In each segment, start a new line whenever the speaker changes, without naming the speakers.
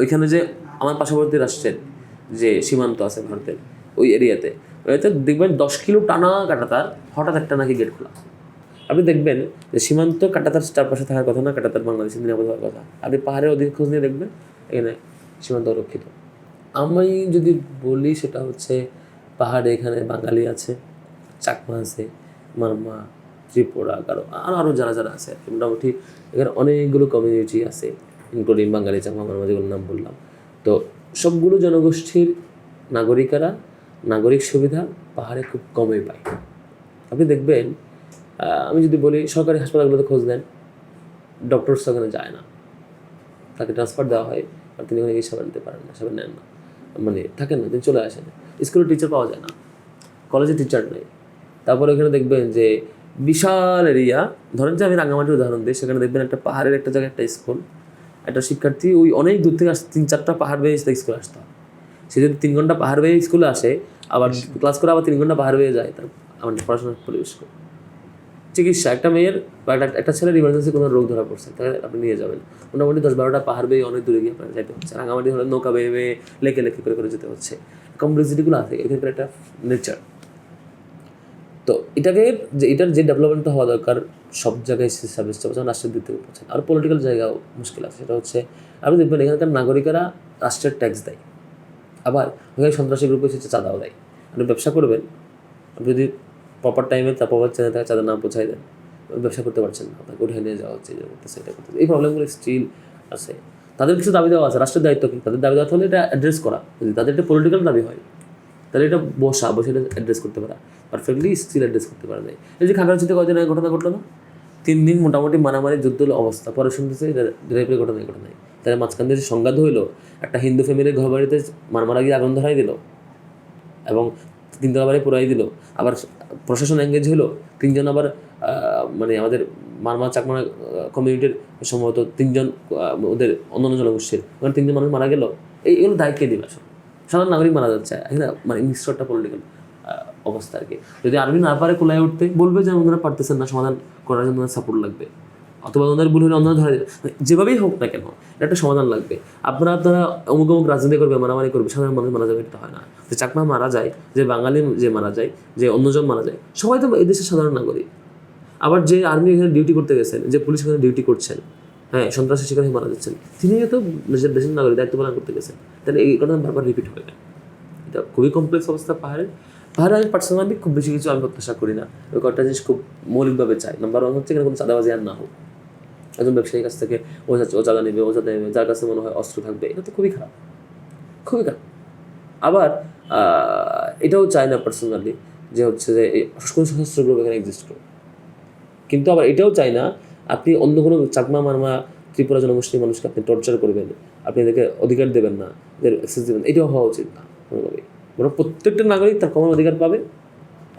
ওইখানে যে আমার পার্শ্ববর্তী রাষ্ট্রের যে সীমান্ত আছে ভারতের, ওই এরিয়াতে ওইতে দেখবেন দশ কিলো টানা কাটাতার হঠাৎ একটা নাকি গেট খোলা। আপনি দেখবেন যে সীমান্ত কাটাতার চারপাশে থাকার কথা না, কাটাতার বাংলাদেশের নিরাপদ হওয়ার কথা। আপনি পাহাড়ের অধিক খোঁজ নিয়ে দেখবেন, এখানে সীমান্ত রক্ষিত আমি যদি বলি সেটা হচ্ছে পাহাড়ে এখানে বাঙালি আছে, চাকমা আছে, মারমা, ত্রিপুরা কারও আর আরও যারা যারা আছে মোটামুটি এখানে অনেকগুলো কমিউনিটি আছে। ইনক্লুডিং বাঙালি চাকমা যেগুলোর নাম বললাম তো সবগুলো জনগোষ্ঠীর নাগরিকেরা নাগরিক সুবিধা পাহাড়ে খুব কমই পায়। আপনি দেখবেন আমি যদি বলি, সরকারি হাসপাতালগুলোতে খোঁজ দেন ডক্টর সেখানে যায় না। তাকে ট্রান্সফার দেওয়া হয়, আর তিনি ওখানে সেবা নিতে পারেন না, সেবা নেন না। মানে থাকেন না, তিনি চলে আসেন। স্কুলে টিচার পাওয়া যায় না কলেজে টিচার নেই। তারপরে এখানে দেখবেন যে, বিশাল এরিয়া ধরেন যে আমি রাঙামাটির উদাহরণ দিই, সেখানে দেখবেন একটা পাহাড়ের একটা জায়গায় একটা স্কুল একটা শিক্ষার্থী ওই অনেক দূর থেকে আসতে তিন চারটা পাহাড় বেয়ে স্কুলে আসতে হয়। সে যদি তিন ঘণ্টা পাহাড় বেয়ে স্কুলে আসে আবার ক্লাস করে আবার তিন ঘণ্টা পাহাড় বেয়ে যায় তার আমার পড়াশোনার পরিবেশ খুব চিকিৎসা একটা মেয়ের বা একটা একটা ছেলের ইমার্জেন্সি কোনো রোগ ধরা পড়ছে তাহলে আপনি নিয়ে যাবেন। মোটামুটি দশ বারোটা পাহাড় বেয়ে অনেক দূরে গিয়ে আপনার যেতে হচ্ছে। রাঙামাটি হলে নৌকা বেয়ে বেয়ে লেকে লেকে করে করে যেতে হচ্ছে। কমপ্লেক্সিটিগুলো আছে এক্ষেত্রে একটা নেচার তো এটাকে যে এটার যে ডেভেলপমেন্টটা হওয়া দরকার সব জায়গায় সে সার্ভিস যেমন রাষ্ট্রের দিক থেকে আর পলিটিক্যাল জায়গাও মুশকিল আছে, সেটা হচ্ছে আপনি দেখবেন এখানকার নাগরিকেরা রাষ্ট্রের ট্যাক্স দেয়। আবার ওখানে সন্ত্রাসী গ্রুপে এসেছে চাঁদাও দেয়। আপনি ব্যবসা করবেন, আপনি যদি প্রপার টাইমে তার প্রপার চ্যানেল থেকে চাঁদা না পৌঁছায় দেন ব্যবসা করতে পারছেন না, আপনাকে উঠে নিয়ে যাওয়া হচ্ছে করতেছে এটা করতেছে এই প্রবলেমগুলো স্টিল আছে। তাদের কিছু দাবি দেওয়া আছে, রাষ্ট্রের দায়িত্ব কি? তাদের দাবি দেওয়া হলে এটা অ্যাড্রেস করা। যদি তাদের একটা পলিটিক্যাল দাবি হয় তাহলে এটা বসা, বসে এটা অ্যাড্রেস করতে পারা। পারফেক্টলি স্টিল অ্যাড্রেস করতে পারা যায়। এই যে খাগড়াছিতে কয়দিন আগে ঘটনা ঘটলো না? তিন দিন মোটামুটি মারামারি, যুদ্ধ, অবস্থা। পরে শুনতেছে রেপের ঘটনা ঘটনা তাহলে মাঝখান দিয়ে সংঘাত হইল, একটা হিন্দু ফ্যামিলির ঘর বাড়িতে মারমারা গিয়ে আগুন ধরাই দিল এবং তিনতলা বাড়ি পুরাই দিল। আবার প্রশাসন এঙ্গেজ হলো তিনজন আবার মানে আমাদের মারমা চাকমা কমিউনিটির সম্ভবত তিনজন ওদের অন্যান্য জনগোষ্ঠীর। ওখানে তিনজন মানুষ মারা গেল। এইগুলো দায়িত্ব দিল আসলে? সাধারণ নাগরিক মারা যাচ্ছে। এখানে মানে মিশ্রটা পলিটিক্যাল অবস্থা আর কি। যদি আর্মি না পারে কোলায় উঠতে, বলবে যে ওনারা পারতেছেন না, সমাধান করার জন্য সাপোর্ট লাগবে। অথবা ওনাদের ভুল হলে অন্য ধরে মানে যেভাবেই হোক না কেন, এটা একটা সমাধান লাগবে। আপনারা আপনারা অমুক অমুক রাজনীতি করবে, মারামারি করবে, সাধারণ মানুষ মারা যাবে, এটা হয় না। যে চাকমা মারা যায়, যে বাঙালি যে মারা যায়, যে অন্যজন মারা যায়, সবাই তো এই দেশের সাধারণ নাগরিক। আবার যে আর্মি এখানে ডিউটি করতে গেছেন, যে পুলিশ এখানে ডিউটি করছেন হ্যাঁ সন্ত্রাসী সেখানে মারা যাচ্ছেন। তিনিও তো নিজের দেশের নাগরিক, দায়িত্ব পালন করতে গেছেন। তাহলে এই ঘটনা বারবার রিপিট হবে কেন এটা খুবই কমপ্লেক্স অবস্থা পাহাড়ে। পাহাড়ে আমি পার্সোনালি খুব বেশি কিছু আমি প্রত্যাশা করি না। ওই কয়েকটা জিনিস খুব মৌলিকভাবে চাই। নাম্বার ওয়ান হচ্ছে এখানে কোনো চাঁদাবাজি আর না হোক। একজন ব্যবসায়ীর কাছ থেকে ও যাচ্ছে ও চাঁদা নেবে, ও চাঁদা নেবে, যার কাছে মনে হয় অস্ত্র থাকবে, এটা তো খুবই খারাপ। খুবই খারাপ। আবার এটাও চাই না পার্সোনালি যে হচ্ছে যে কোনো সশস্ত্র গ্রুপ এখানে এক্সিস্ট করে কিন্তু আবার এটাও চাই না আপনি অন্য কোনো চাকমা মারমা ত্রিপুরা জনগোষ্ঠীর মানুষকে আপনি টর্চার করবেন, আপনি এদেরকে অধিকার দেবেন না, এদের অ্যাক্সেস দেবেন এটাও হওয়া উচিত না, কোনোভাবেই। বরং প্রত্যেকটা নাগরিক তার কমন অধিকার পাবে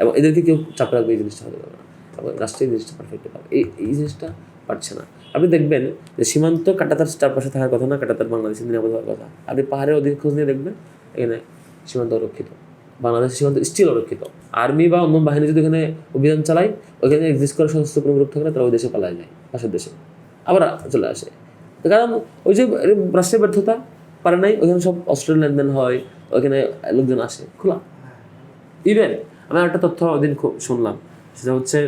এবং এদেরকে কেউ চাপ রাখবে এই জিনিসটা হতে না। এবং রাষ্ট্র এই জিনিসটা পারফেক্ট পাবে। এই এই জিনিসটা পারছে না। আপনি দেখবেন যে সীমান্ত কাটাতার চারপাশে থাকার কথা না, কাটাতার বাংলাদেশের নিরাপদ হওয়ার কথা। আপনি পাহাড়ের অধিক খোঁজ নিয়ে দেখবেন, এখানে সীমান্ত অরক্ষিত। বাংলাদেশ সীমান্ত স্টিল অরক্ষিত। আর্মি বা অন্য বাহিনী যদি এখানে অভিযান চালায় ওখানে এক্সিস্ট করে সশস্ত্র কোনো গ্রুপ থাকলে তারা ওই দেশে পালায় যায়, পাশের দেশে। আবার চলে আসে। কারণ ওই যে রাষ্ট্রের ব্যর্থতা পারে নাই, ওইখানে সব অস্ত্রের লেনদেন হয়, ওইখানে লোকজন আসে, খোলা। ইভেন আমি একটা তথ্য ওদিন শুনলাম, সেটা হচ্ছে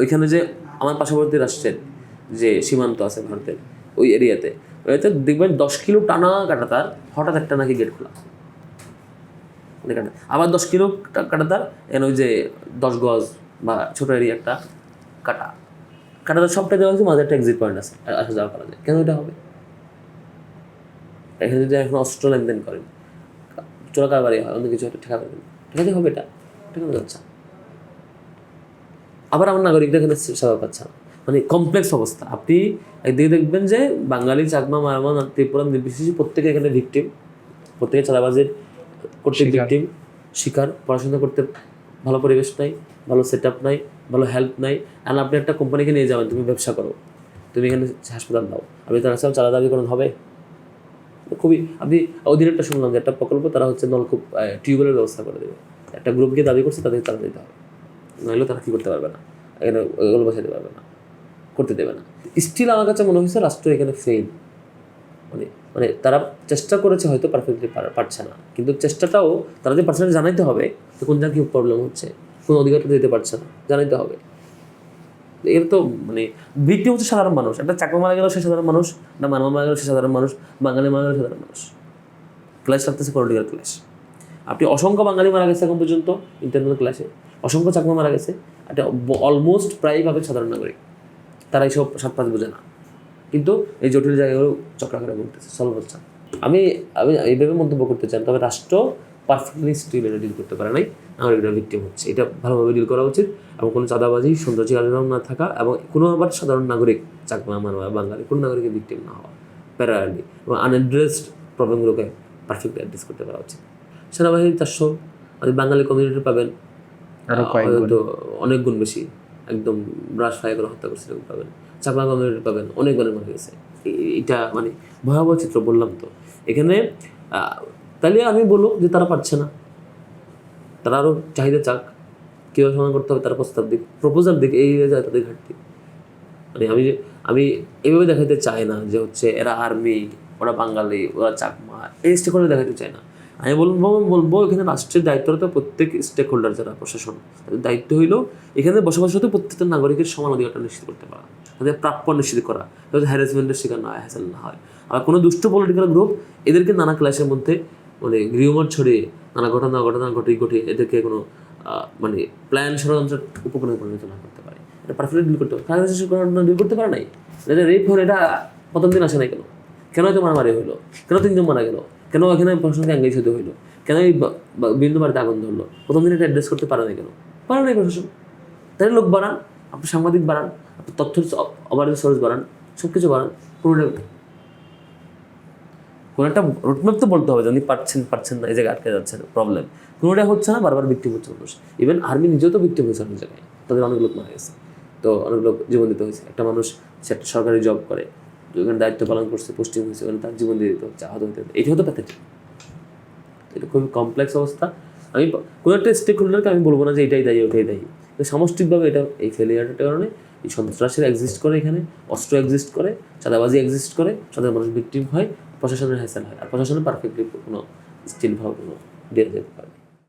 ওইখানে যে আমার পার্শ্ববর্তী রাষ্ট্রের যে সীমান্ত আছে ভারতের, ওই এরিয়াতে ওইতে দেখবেন দশ কিলো টানা কাটা তার হঠাৎ একটা নাকি গেট খোলা। কাটা আবার দশ কিলো টা- কাটাতার এন ওই যে দশ গজ বা ছোট এরিয়া একটা কাটা। কাটাতার সবটা দেওয়া হয়েছে, মাঝে একটা এক্সিট পয়েন্ট আছে আসা যাওয়া করা যায়। কেন এটা হবে? এখানে যদি এখন অস্ত্র লেনদেন করেন চোরা কারবারি হয়, অন্য কিছু একটা ঠেকা দেবেন ঠেকাতে হবে এটা? ঠেকানো যাচ্ছে না। আবার আমার নাগরিকরা এখানে সেবা পাচ্ছে না। মানে কমপ্লেক্স অবস্থা। আপনি একদিকে দেখবেন যে বাঙালি চাকমা, মারমা ত্রিপুরা নির্বিশেষে প্রত্যেকে এখানে ভিকটিম প্রত্যেকে চাঁদাবাজের করতে ভিকটিম শিকার পড়াশোনা করতে ভালো পরিবেশ নাই ভালো সেট আপ নাই ভালো হেল্প নাই। আর আপনি একটা কোম্পানিকে নিয়ে যাবেন তুমি ব্যবসা করো। তুমি এখানে হাসপাতাল দাও। আপনি তার কাছে চাঁদা দাবি করেন হবে? খুবই আপনি ওদিন একটা শুনলাম যে একটা প্রকল্প তারা হচ্ছে নলকূপ টিউবওয়েলের ব্যবস্থা করে দেবে। একটা গ্রুপকে দাবি করছে তাদের তারা দিতে হবে। নইলে তারা কি করতে পারবে না? এখানে ওগুলো বসাতে পারবে না করতে দেবে না। স্টিল আমার কাছে মনে হয়েছে রাষ্ট্র এখানে ফেল মানে মানে তারা চেষ্টা করেছে হয়তো পারফেক্টলি পারছে না। কিন্তু চেষ্টাটাও তারা যে পার্সেন্টেজ জানাইতে হবে, তো কোন জায়গায় কী প্রবলেম হচ্ছে? কোন অধিকারটা দিতে পারছে না, জানাইতে হবে। এর তো মানে ভিত্তি হচ্ছে সাধারণ মানুষ। একটা চাকমা মারা গেল সে সাধারণ মানুষ না মানবা মারা গেল সে সাধারণ মানুষ, বাঙালি মারা গেল সাধারণ মানুষ। ক্লাস লাগতেছে পলিটিক্যাল ক্লাস আপনি অসংখ্য বাঙালি মারা গেছে এখন পর্যন্ত ইন্টারনাল ক্লাসে অসংখ্য চাকমা মারা গেছে। একটা অলমোস্ট প্রায়ভাবে সাধারণ নাগরিক। তারা এইসব সাত পাঁচ বোঝে না। কিন্তু এই জটিল জায়গাগুলো চক্রাকারে বলতেছে সলভ হচ্ছে আমি আমি এইভাবে মন্তব্য করতে চান তবে রাষ্ট্র পারফেক্টলি স্টিল এটা ডিল করতে পারে নাই আমার এটা ভিক্টিম হচ্ছে। এটা ভালোভাবে ডিল করা উচিত এবং কোনো চাঁদাবাজি সৌন্দর্য কার্যক্রম না থাকা এবং কোনো আবার সাধারণ নাগরিক চাকমা মানবা বাঙালি কোনো নাগরিকের ভিক্টিম না হওয়া প্যারালি এবং আনএড্রেসড প্রবলেমগুলোকে পারফেক্টলি অ্যাড্রেস করতে পারা উচিত। সেনাবাহিনী চারশো আপনি বাঙালি কমিউনিটি পাবেন হয়তো অনেক গুণ বেশি একদম ব্রাশ ফ্রাই করে হত্যা করছে এরকম পাবেন। চাকমা কমিউনিটি পাবেন, অনেক গুণের মারা গেছে এটা মানে ভয়াবহ চিত্র, বললাম তো। এখানে তাহলে আমি বলব যে তারা পারছে না। তারা আরও চাহিদা চাক। কীভাবে সমাধান করতে হবে তার প্রস্তাব দিক প্রপোজাল দিক, এই যায় তাদের ঘাটতি। মানে আমি আমি এইভাবে দেখাতে চাই না যে হচ্ছে এরা আর্মি ওরা বাঙালি, ওরা চাকমা, এই স্টেক হোল্ডার দেখাতে চাই না। আমি বলব বলব এখানে রাষ্ট্রের দায়িত্বটা প্রত্যেক স্টেক হোল্ডার যারা প্রশাসন দায়িত্ব হইল এখানে বসবাস বসবাসরত প্রত্যেকটা নাগরিকের সমান অধিকারটা নিশ্চিত করতে পারা। তাদের প্রাপ্য নিশ্চিত করা। যাতে হ্যারাসমেন্টের শিকার না হয় হ্যাসেল না হয়। আর কোনো দুষ্ট পলিটিক্যাল গ্রুপ এদেরকে নানা ক্লাসের মধ্যে মানে গৃহমর ছড়িয়ে নানা ঘটনা ঘটনা ঘটিয়ে ঘটিয়ে এদেরকে কোনো মানে প্ল্যান ষড়যন্ত্রের উপকরণে পরিণত না করতে পারে। এটা পারফেক্টলি ডিল করতে পারে। কাজ ডিল করতে পারে নাই? এটা রেপ হলে এটা প্রথম দিন আসে নাই কেন? কেন এত মারামারি হইল কেন তিনজন মারা গেল? কেন এখানে প্রশাসনকে এঙ্গেজ হতে হইল কেন এই বিন্দু বাড়িতে আগুন ধরলো? প্রথম দিন এটা অ্যাড্রেস করতে পারে না কেন? পারে নাই প্রশাসন। তাহলে লোক বাড়ান। আপনি সাংবাদিক বাড়ান, আপনি তথ্য অবারিত সোর্স বাড়ান সব কিছু বাড়ান, কোনো একটা রোডম্যাপ তো বলতে হবে যে উনি পারছেন পারছেন না, এই জায়গায় আটকে যাচ্ছে প্রবলেম কোনোটা হচ্ছে না, বারবার ভিক্টিম হচ্ছে মানুষ। ইভেন আর্মি নিজেও তো ভিক্টিম হয়েছে অনেক জায়গায়। তাদের অনেক লোক মারা গেছে। তো অনেক লোক জীবন দিতে হয়েছে। একটা মানুষ, সে একটা সরকারি জব করে ওখানে দায়িত্ব পালন করছে পোস্টিং হয়েছে, ওখানে তার জীবন দিয়ে দিতে হচ্ছে, আহত হতে হতে। এইটা হতো প্যাথেটিক এটা খুবই কমপ্লেক্স অবস্থা। আমি কোনো একটা স্টেক হোল্ডারকে আমি বলব না যে এটাই দায়ী, ওটাই দায়ী। কিন্তু সামষ্টিকভাবে এটা এই ফেলিয়ারটার কারণে এই সন্ত্রাসীরা এক্সিস্ট করে এখানে, অস্ত্র এক্সিস্ট করে, চাঁদাবাজি এক্সিস্ট করে, সাধারণ মানুষ ভিক্টিম হয়, প্রশাসনের হ্যাসেল হয়। আর প্রশাসনের পারফেক্টলি কোনো স্টিলভাবে কোনো দিয়ে যেতে পারে